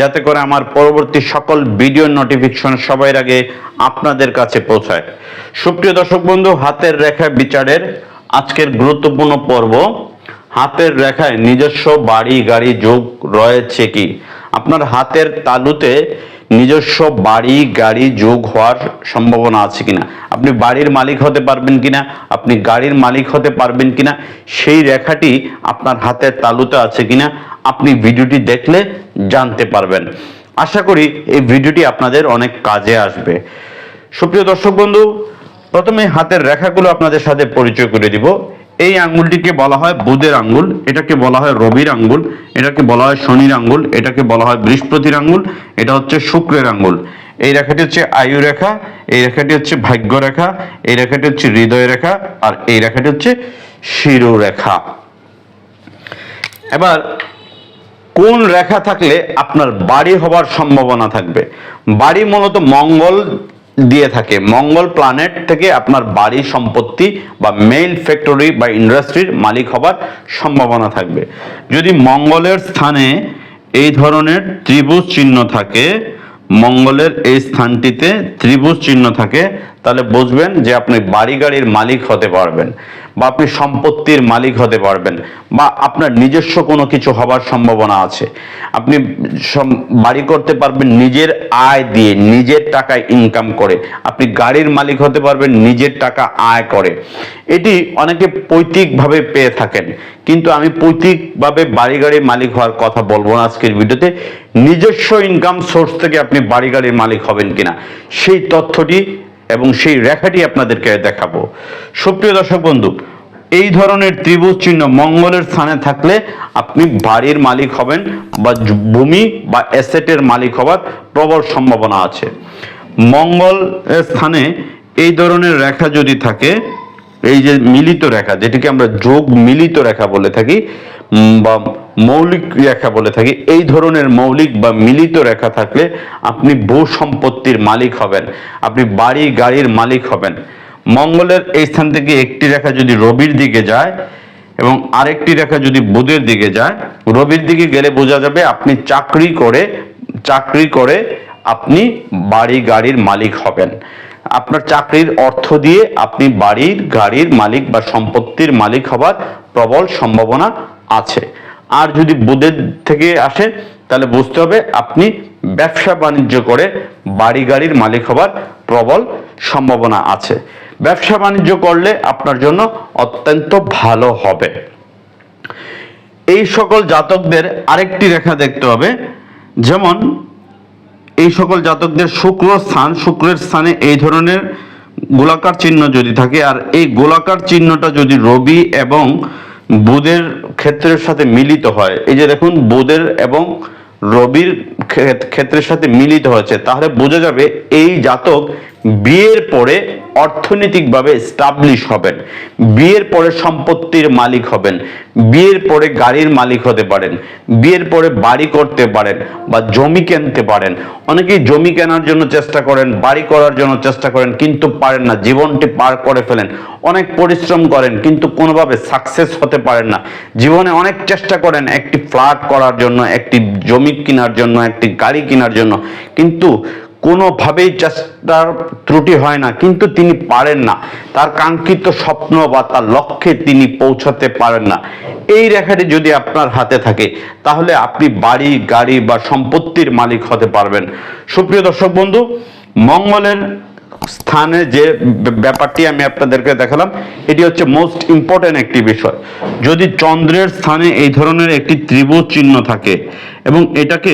যাতে করে আমার পরবর্তী সকল ভিডিও নোটিফিকেশন সবার আগে আপনাদের কাছে পৌঁছায়। সুপ্রিয় দর্শক বন্ধু, হাতের রেখা বিচারের আজকের গুরুত্বপূর্ণ পর্ব। হাতের রেখায় নিজস্ব বাড়ি গাড়ি যোগ রয়েছে কি? আপনার হাতের তালুতে নিজস্ব বাড়ি, গাড়ি, যোগ হওয়ার সম্ভাবনা আছে কিনা? আপনি বাড়ির মালিক হতে পারবেন কিনা? আপনি গাড়ির মালিক হতে পারবেন কিনা? সেই রেখাটি আপনার হাতের তালুতে আছে কিনা? আপনি ভিডিওটি দেখলে জানতে পারবেন। আশা করি এই ভিডিওটি আপনাদের অনেক কাজে আসবে। সুপ্রিয় দর্শক বন্ধু, প্রথমে হাতের রেখাগুলো আপনাদের সাথে পরিচয় করে দিব। এই আঙ্গুলটিকে বলা হয় বুধের আঙ্গুল, এটাকে বলা হয় রবির আঙ্গুল, এটাকে বলা হয় শনির আঙ্গুল, এটাকে বলা হয় বৃহস্পতির আঙ্গুল, এটা হচ্ছে শুক্রের আঙ্গুল। এই রেখাটি হচ্ছে আয়ু রেখা, এই রেখাটি হচ্ছে ভাগ্য রেখা, এই রেখাটি হচ্ছে হৃদয় রেখা, আর এই রেখাটি হচ্ছে শিরো রেখা। এবার, কোন রেখা থাকলে আপনার বাড়ি হবার সম্ভাবনা থাকবে? বাড়ি মূলত মঙ্গল দিয়ে থাকে। মঙ্গল প্ল্যানেট থেকে আপনার বাড়ি সম্পত্তি বা মেইল ফ্যাক্টরি বা ইন্ডাস্ট্রির মালিক হবার সম্ভাবনা থাকবে। যদি মঙ্গলের স্থানে এই ধরনের ত্রিভুজ চিহ্ন থাকে, মঙ্গলের এই স্থানটিতে ত্রিভুজ চিহ্ন থাকে তাহলে বুঝবেন যে আপনি বাড়ি গাড়ির মালিক হতে পারবেন বা আপনি সম্পত্তির মালিক হতে পারবেন বা আপনার নিজস্ব কোনো কিছু হবার সম্ভাবনা আছে। আপনি বাড়ি করতে পারবেন নিজের আয় দিয়ে, নিজের টাকা ইনকাম করে। আপনি গাড়ির মালিক হতে পারবেন, নিজের টাকা আয় করে। এটি অনেকে পৈতৃকভাবে পেয়ে থাকেন। কিন্তু আমি পৈতৃকভাবে বাড়ি গাড়ির মালিক হওয়ার কথা বলব না আজকের ভিডিওতে। নিজস্ব ইনকাম সোর্স থেকে আপনি বাড়ি গাড়ির মালিক হবেন কিনা, সেই তথ্যটি এবং সেই রেখাটি আপনাদেরকে দেখাবো। সুপ্রিয় দর্শক বন্ধু, এই ধরনের ত্রিভুজ চিহ্ন মঙ্গলের স্থানে থাকলে আপনি বাড়ির মালিক হবেন বা ভূমি বা অ্যাসেটের মালিক হবার প্রবল সম্ভাবনা আছে। মঙ্গল স্থানে এই ধরনের রেখা যদি থাকে এই যে মিলিত রেখা, যেটিকে আমরা যোগ মিলিত রেখা বলে থাকি বা মৌলিক রেখা বলে থাকি, এই ধরনের মৌলিক বা মিলিত রেখা থাকলে আপনি ভূ সম্পত্তির মালিক হবেন, আপনি বাড়ি, গাড়ির মালিক হবেন। মঙ্গলের এই স্থান থেকে একটি রেখা যদি রবির দিকে যায় এবং আরেকটি রেখা যদি বুধের দিকে যায়, রবির দিকে গেলে বোঝা যাবে আপনি চাকরি করে চাকরি করে আপনি বাড়ি, গাড়ির মালিক হবেন। আপনার চাকরির অর্থ দিয়ে আপনি বাড়ির, গাড়ির মালিক বা সম্পত্তির মালিক হবার প্রবল সম্ভাবনা আছে। আর যদি বুধের থেকে আসে, তাহলে বুঝতে হবে আপনি ব্যবসা বাণিজ্য করে বাড়ি, গাড়ির মালিক হবার প্রবল সম্ভাবনা আছে। ব্যবসা বাণিজ্য করলে আপনার জন্য অত্যন্ত ভালো হবে। এই সকল জাতকদের আরেকটি রেখা দেখতে হবে, যেমন এই সকল জাতকদের শুক্র স্থান, শুক্রের স্থানে এই ধরনের গোলাকার চিহ্ন যদি থাকে, আর এই গোলাকার চিহ্নটা যদি রবি এবং বুধের ক্ষেত্রের সাথে মিলিত হয়, এই যে দেখুন, বুধের এবং রবির ক্ষেত- ক্ষেত্রের সাথে মিলিত হয়েছে, তাহলে বোঝা যাবে এই জাতক বিয়ের পরে অর্থনৈতিকভাবে স্টাবলিশ হবেন। বিয়ের পরে সম্পত্তির মালিক হবেন। বিয়ের পরে গাড়ির মালিক হতে পারেন। বিয়ের পরে বাড়ি করতে পারেন বা জমি কিনতে পারেন। অনেকেই জমি কেনার জন্য চেষ্টা করেন, বাড়ি করার জন্য চেষ্টা করেন, কিন্তু পারেন না। জীবনটি পার করে ফেলেন। অনেক পরিশ্রম করেন, কিন্তু কোনোভাবে সাকসেস হতে পারেন না। জীবনে অনেক চেষ্টা করেন, একটি ফ্ল্যাট করার জন্য, একটি জমি কেনার জন্য, একটি গাড়ি কেনার জন্য। কিন্তু কোনোভাবেই চেষ্টার ত্রুটি হয় না, কিন্তু তিনি পারেন না। তার কাঙ্ক্ষিত স্বপ্ন বা তার লক্ষ্যে তিনি পৌঁছাতে পারেন না। এই রেখাটি যদি আপনার হাতে থাকে, তাহলে আপনি বাড়ি, গাড়ি বা সম্পত্তির মালিক হতে পারবেন। সুপ্রিয় দর্শক বন্ধু, মঙ্গলের স্থানে যে ব্যাপারটি আমি আপনাদেরকে দেখালাম, এটি হচ্ছে মোস্ট ইম্পর্টেন্ট একটি বিষয়। যদি চন্দ্রের স্থানে এই ধরনের একটি ত্রিভুজ চিহ্ন থাকে এবং এটাকে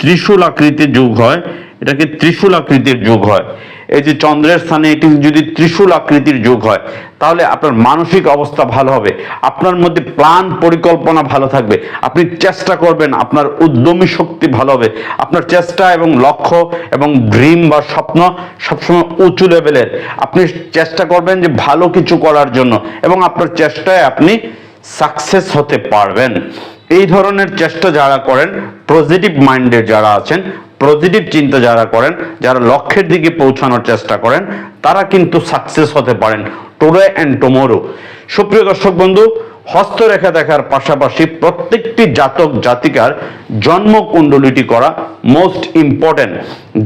ত্রিশূল আকৃতির যুগ হয় এটাকে ত্রিশূল আকৃতির যুগ হয়। এই যে চন্দ্রের স্থানে এটি যদি ত্রিশূল আকৃতির যোগ হয়, তাহলে আপনার মানসিক অবস্থা ভালো হবে, আপনার মধ্যে প্ল্যান পরিকল্পনা ভালো থাকবে, আপনি চেষ্টা করবেন আপনার উদ্যমী শক্তি ভালো হবে, আপনার চেষ্টা এবং লক্ষ্য এবং ড্রিম বা স্বপ্ন সবসময় উঁচু লেভেলের আপনি চেষ্টা করবেন যে ভালো কিছু করার জন্য এবং আপনার চেষ্টায় আপনি সাকসেস হতে পারবেন। এই ধরনের চেষ্টা যারা করেন পজিটিভ মাইন্ডের যারা আছেন পজিটিভ চিন্তা যারা করেন, যারা লক্ষ্যের দিকে পৌঁছানোর চেষ্টা করেন, তারা কিন্তু সাকসেস হতে পারেন টুডে অ্যান্ড টুমোরো সুপ্রিয় দর্শক বন্ধু, হস্তরেখা দেখার পাশাপাশি প্রত্যেকটি জাতক জাতিকার জন্ম কুণ্ডলিটি করা মোস্ট ইম্পর্টেন্ট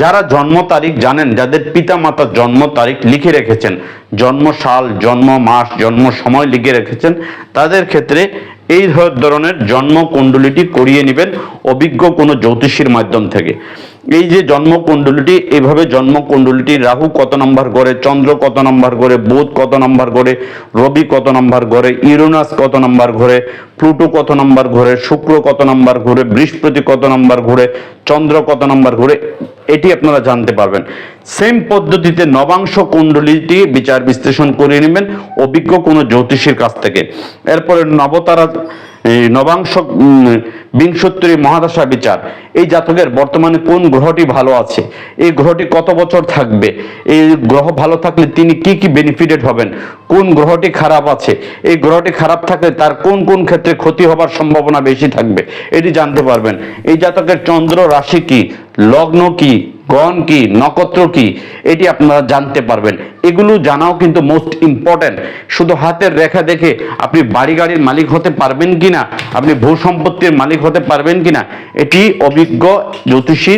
যারা জন্ম তারিখ জানেন, যাদের পিতা মাতার জন্ম তারিখ লিখে রেখেছেন জন্ম সাল জন্ম মাস জন্ম সময় লিখে রেখেছেন, তাদের ক্ষেত্রে এই ধরনের জন্ম কুণ্ডলিটি করিয়ে নেবেন অভিজ্ঞ কোনো জ্যোতিষীর মাধ্যম থেকে। এই যে জন্ম কুণ্ডলিটি এইভাবে জন্ম কুণ্ডলিটি রাহু কত নম্বর করে চন্দ্র কত নম্বর করে বুধ কত নম্বর করে রবি কত নম্বর করে ইউরেনাস কত নম্বর ঘরে, প্লুটো কত নম্বর ঘরে, শুক্র কত নম্বর ঘুরে, বৃহস্পতি কত নম্বর ঘুরে, চন্দ্র কত নম্বর ঘুরে এটি আপনারা জানতে পারবেন। সেম পদ্ধতিতে নবাংশ কুণ্ডলিটি বিচার বিশ্লেষণ করে নেবেন, অভিজ্ঞ কোনো জ্যোতিষীর কাছ থেকে। এরপরে নবতারা নবাংশ বিংশোত্তরী মহাদশা বিচার। এই জাতকের বর্তমানে কোন গ্রহটি ভালো আছে? এই গ্রহটি কত বছর থাকবে? এই গ্রহ ভালো থাকলে তিনি কি কি বেনিফিটেড হবেন? কোন গ্রহটি খারাপ আছে? এই গ্রহটি খারাপ থাকলে তার কোন কোন ক্ষেত্রে ক্ষতি হবার সম্ভাবনা বেশি থাকবে? এটি জানতে পারবেন। এই জাতকের চন্দ্র রাশি কি? লগ্ন কি? গণ কি, নক্ষত্র কি, এটি আপনারা জানতে পারবেন। এগুলো জানাও কিন্তু মোস্ট ইম্পর্টেন্ট শুধু হাতের রেখা দেখে আপনি বাড়ি গাড়ির মালিক হতে পারবেন কিনা, আপনি ভূ সম্পত্তির মালিক হতে পারবেন কিনা, এটি অভিজ্ঞ জ্যোতিষী,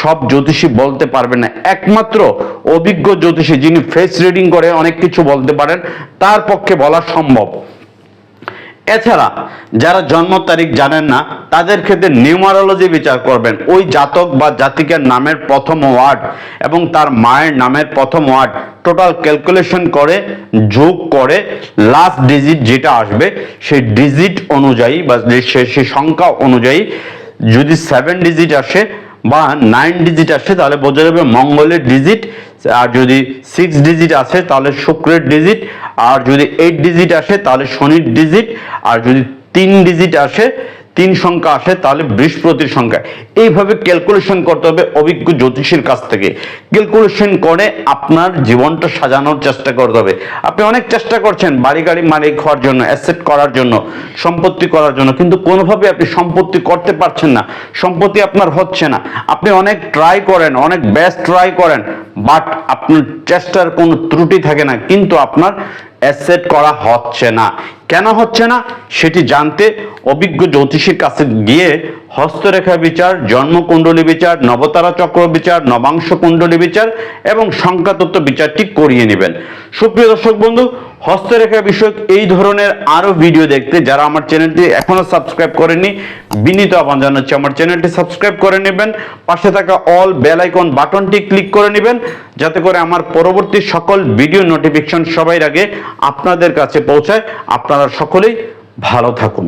সব জ্যোতিষী বলতে পারবেন না। একমাত্র অভিজ্ঞ জ্যোতিষী যিনি ফেস রিডিং করে অনেক কিছু বলতে পারেন, তার পক্ষে বলা সম্ভব। এছাড়া যারা জন্ম তারিখ জানেন না, তাদের ক্ষেত্রে নিউমারোলজি বিচার করবেন। ওই জাতক বা জাতিকার নামের প্রথম ওয়ার্ড এবং তার মায়ের নামের প্রথম ওয়ার্ড টোটাল ক্যালকুলেশন করে, যোগ করে, লাস্ট ডিজিট যেটা আসবে, সেই ডিজিট অনুযায়ী বা সেই সংখ্যা অনুযায়ী যদি সেভেন ডিজিট আসে বা নাইন ডিজিট আসে, তাহলে বোঝা যাবে মঙ্গলের ডিজিট আর যদি সিক্স ডিজিট আসে, তাহলে শুক্রের ডিজিট আর যদি এইট ডিজিট আসে, তাহলে শনির ডিজিট আর যদি তিন ডিজিট আসে তিন সংখ্যা আসে, তাহলে বৃহস্পতির সংখ্যা। এইভাবে ক্যালকুলেশন করতে হবে অভিজ্ঞ জ্যোতিষীর কাছ থেকে। ক্যালকুলেশন করে আপনার জীবনটা সাজানোর চেষ্টা করতে হবে। আপনি অনেক চেষ্টা করছেন বাড়ি গাড়ি মালিক হওয়ার জন্য অ্যাসেট করার জন্য, সম্পত্তি করার জন্য, কিন্তু কোনোভাবে আপনি সম্পত্তি করতে পারছেন না। সম্পত্তি আপনার হচ্ছে না। আপনি অনেক ট্রাই করেন, অনেক বেস্ট ট্রাই করেন বাট আপনার চেষ্টার কোনো ত্রুটি থাকে না। কিন্তু আপনার অ্যাসেট করা হচ্ছে না। কেন হচ্ছে না? সেটি জানতে অভিজ্ঞ জ্যোতিষীর কাছে গিয়ে হস্তরেখা বিচার, জন্মকুণ্ডলী বিচার, নবতারা চক্র বিচার, নবাংশ কুণ্ডলী বিচার এবং সংখ্যাতত্ত্ব বিচারটি করিয়ে নেবেন। সুপ্রিয় দর্শক বন্ধু হস্তরেখা বিষয়ক এই ধরনের আরও ভিডিও দেখতে যারা আমার চ্যানেলটি এখনও সাবস্ক্রাইব করেনি বিনীত আহ্বান জানাচ্ছি, আমার চ্যানেলটি সাবস্ক্রাইব করে নেবেন, পাশে থাকা অল বেল আইকন বাটনটি ক্লিক করে নেবেন, যাতে করে আমার পরবর্তী সকল ভিডিও নোটিফিকেশন সবাই আগে আপনাদের কাছে পৌঁছায়। আপনারা সকলেই ভালো থাকুন।